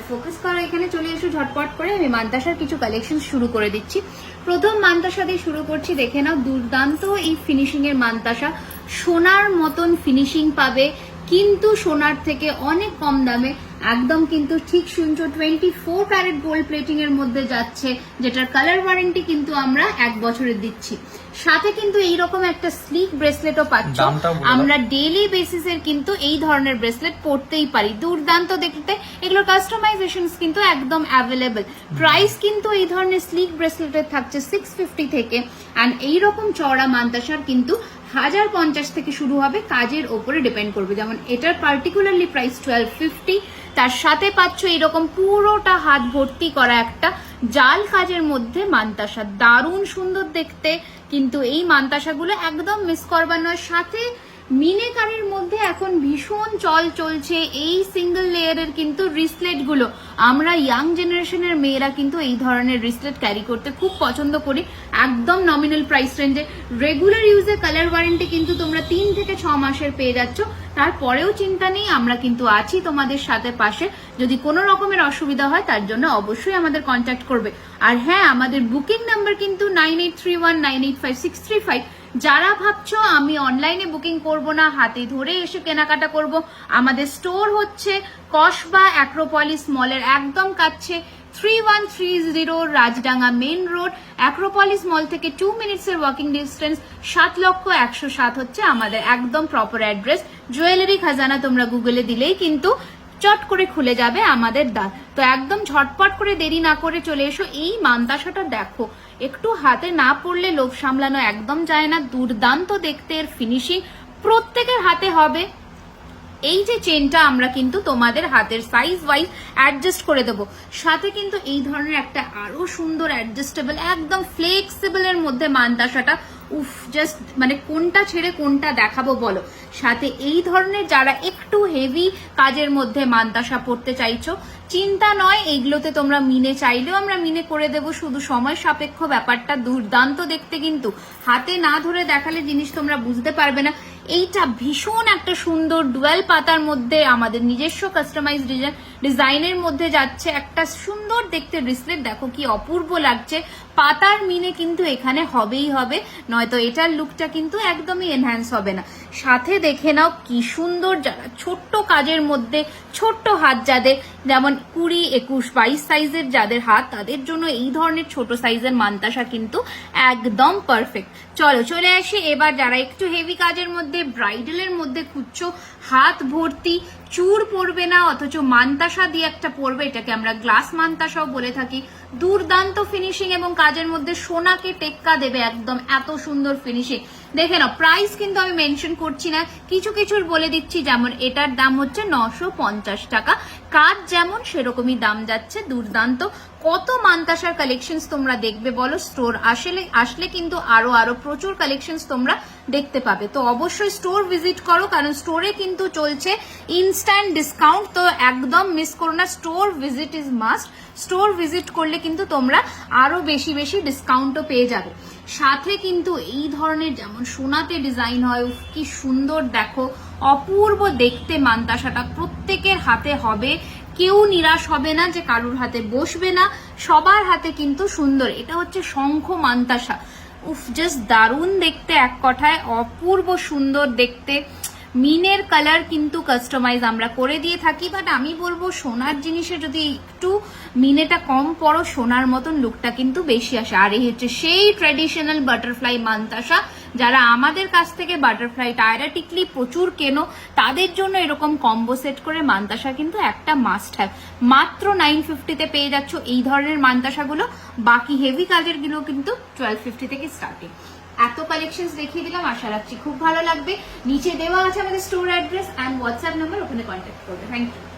Focus করা এখানে চলে এসো, ঝটপট করে আমি মান্তাসার কিছু কালেকশন শুরু করে দিচ্ছি। প্রথম মান্তাসা দিয়ে শুরু করছি, দেখে নাও দুর্দান্ত এই ফিনিশিং এর মান্তাসা। সোনার মতন ফিনিশিং পাবে, কিন্তু সোনার থেকে অনেক কম দামে একদম কিন্তু ঠিক শুনছো twenty four carat gold plating এর মধ্যে যাচ্ছে যেটার কালার ওয়ারেন্টি কিন্তু আমরা এক বছরের দিচ্ছি। সাথে কিন্তু এইরকম একটা স্লিক ব্রেসলেটও পাচ্ছ। আমরা ডেইলি বেসিসের কিন্তু এই ধরনের ব্রেসলেট পরতেই পারি। দুর্দান্ত দেখতে। এগুলোর কাস্টমাইজেশন কিন্তু একদম অ্যাভেলেবেল প্রাইস কিন্তু এই ধরনের স্লিক ব্রেসলেটের থাকছে সিক্স ফিফটি থেকে। অ্যান্ড এইরকম চওড়া মান্তাসার কিন্তু হাজার পঞ্চাশ থেকে শুরু হবে কাজের ওপরে ডিপেন্ড করবে। যেমন এটার পার্টিকুলারলি প্রাইস টুয়েলভ ফিফটি তার সাথে পাচ্ছ এরকম পুরোটা হাত ভর্তি করা একটা জাল কাজের মধ্যে মান্তাসা। দারুণ সুন্দর দেখতে, কিন্তু এই মান্তাসাগুলো একদম মিস করবার নয়। সাথে মিনেকারের মধ্যে এখন ভীষণ চল চলছে। এই সিঙ্গেল লেয়ারের কিন্তু রিসলেটগুলো আমরা ইয়াং জেনারেশনের মেয়েরা কিন্তু এই ধরনের রিসলেট ক্যারি করতে খুব পছন্দ করি। একদম নমিনাল প্রাইস রেঞ্জে রেগুলার ইউজে কালার ওয়ারেন্টি কিন্তু তোমরা তিন থেকে ছ মাসের পেয়ে যাচ্ছ। তারপরেও চিন্তা নেই, আমরা কিন্তু আছি তোমাদের সাথে পাশে। যদি কোনো রকমের অসুবিধা হয়, তার জন্য অবশ্যই আমাদের কন্ট্যাক্ট করবে। আর হ্যাঁ আমাদের বুকিং নাম্বার কিন্তু nine eight three one nine eight five six three five যারা ভাবছ আমি অনলাইনে বুকিং করব না, হাতে ধরে এসে কেনাকাটা করব, আমাদের স্টোর হচ্ছে কসবা অ্যাক্রোপলিস মলের একদম কাছে three one three zero Rajdanga main road Acropolis mall থেকে টু মিনিটস এর ওয়াকিং ডিস্টেন্স সাত লক্ষ একশো সাত হচ্ছে আমাদের একদম প্রপার অ্যাড্রেস জুয়েলারি খাজানা তোমরা গুগলে দিলেই কিন্তু চট করে খুলে যাবে আমাদের দ্বার তো একদম ঝটপট করে দেরি না করে চলে এসো, এই মান্তাসাটা দেখো। একটু হাতে না পড়লে লোভ সামলানো একদম যায় না। দুর্দান্ত দেখতে এর ফিনিশিং প্রত্যেকের হাতে হবে। এই যে চেনটা আমরা কিন্তু তোমাদের হাতের সাইজ ওয়াইজ অ্যাডজাস্ট করে দেব। সাথে কিন্তু এই ধরনের একটা আরও সুন্দর অ্যাডজাস্টেবল একদম ফ্লেক্সিবল এর মধ্যে মান্তাসাটা উফ জাস্ট মানে কোনটা ছেড়ে কোনটা দেখাবো বলো। সাথে এই ধরনের যারা একটু হেভি কাজের মধ্যে মান্তাসা পড়তে চাইছো, চিন্তা নয়, এগুলোতে তোমরা মিনে চাইলেও আমরা মিনে করে দেব, শুধু সময় সাপেক্ষ ব্যাপারটা দুর্দান্ত দেখতে কিন্তু। হাতে না ধরে দেখালে জিনিস তোমরা বুঝতে পারবে না। এইটা ভীষণ একটা সুন্দর ডুয়েল পাতার মধ্যে আমাদের নিজস্ব কাস্টমাইজ ডিজাইনের মধ্যে যাচ্ছে। একটা সুন্দর দেখতে ব্রিসলেট দেখো কি অপূর্ব লাগছে। পাতার মিনে কিন্তু এখানে হবেই হবে, নয়তো এটার লুকটা কিন্তু একদমই এনহ্যান্স হবে না। সাথে দেখে নাও কি সুন্দর যারা ছোট্ট কাজের মধ্যে, ছোট্ট হাত যাদের, যেমন কুড়ি, একুশ, বাইশ সাইজের যাদের হাত, তাদের জন্য এই ধরনের ছোট সাইজের মান্তাসা কিন্তু একদম পারফেক্ট চলো, চলে আসি। এবার যারা একটু হেভি কাজের মধ্যে ব্রাইডালের মধ্যে খুঁজছো, হাত ভর্তি, চুর পড়বে না, অথচ মান্তাসা দিয়ে একটা পড়বে এটাকে আমরা গ্লাস মান্তাসাও বলে থাকি। দুর্দান্ত ফিনিশিং এবং কাজের মধ্যে সোনাকে টেক্কা দেবে একদম এত সুন্দর ফিনিশিং দেখে নাও প্রাইস কিন্তু আমি মেনশন করছি না, কিছু কিছুর বলে দিচ্ছি, যেমন এটার দাম হচ্ছে নশো টাকা। কাজ যেমন, সেরকমই দাম যাচ্ছে। দুর্দান্ত। কত মান্তাসার কালেকশনস তোমরা দেখবে বলো? স্টোর আসলে আসলে কিন্তু আরও আরও প্রচুর কালেকশনস তোমরা দেখতে পাবে। তো অবশ্যই স্টোর ভিজিট করো, কারণ স্টোরে কিন্তু চলছে ইনস্ট্যান্ট ডিসকাউন্ট তো একদম মিস করো না store visit is must store visit করলে কিন্তু তোমরা আরও বেশি বেশি ডিসকাউন্টও পেয়ে যাবে। সাথে কিন্তু এই ধরনের যেমন সোনাতে ডিজাইন হয় কি সুন্দর দেখো। অপূর্ব দেখতে মান্তাসাটা প্রত্যেকের হাতে হবে। কেউ নিরাশ হবে না যে কারুর হাতে বসবে না। সবার হাতে কিন্তু সুন্দর। এটা হচ্ছে শঙ্খ মান্তাসা। উফ জাস্ট দারুণ দেখতে এক কথায়, অপূর্ব সুন্দর দেখতে। মিনের কালার কিন্তু কাস্টমাইজ আমরা করে দিয়ে থাকি বাট আমি বলব সোনার জিনিসে যদি একটু মিনেটা কম পড়ো, সোনার মতন লুকটা কিন্তু বেশি আসে। আর এই হচ্ছে সেই ট্র্যাডিশনাল বাটারফ্লাই মান্তাসা। যারা আমাদের কাছ থেকে বাটারফ্লাই টায়রা টিকলি প্রচুর কেনো, তাদের জন্য এরকম কম্বো সেট করে মান্তাসা কিন্তু একটা মাস্ট হ্যাভ মাত্র নাইন ফিফটিতে পেয়ে যাচ্ছ এই ধরনের মান্তাসাগুলো, বাকি হেভি কাজেরগুলো কিন্তু টুয়েলভ ফিফটি থেকে স্টার্টিং এত কালেকশন দেখিয়ে দিলাম, আশা রাখছি খুব ভালো লাগবে। নিচে দেওয়া আছে আমাদের store address and WhatsApp number ওখানে কন্ট্যাক্ট করবে। Thank you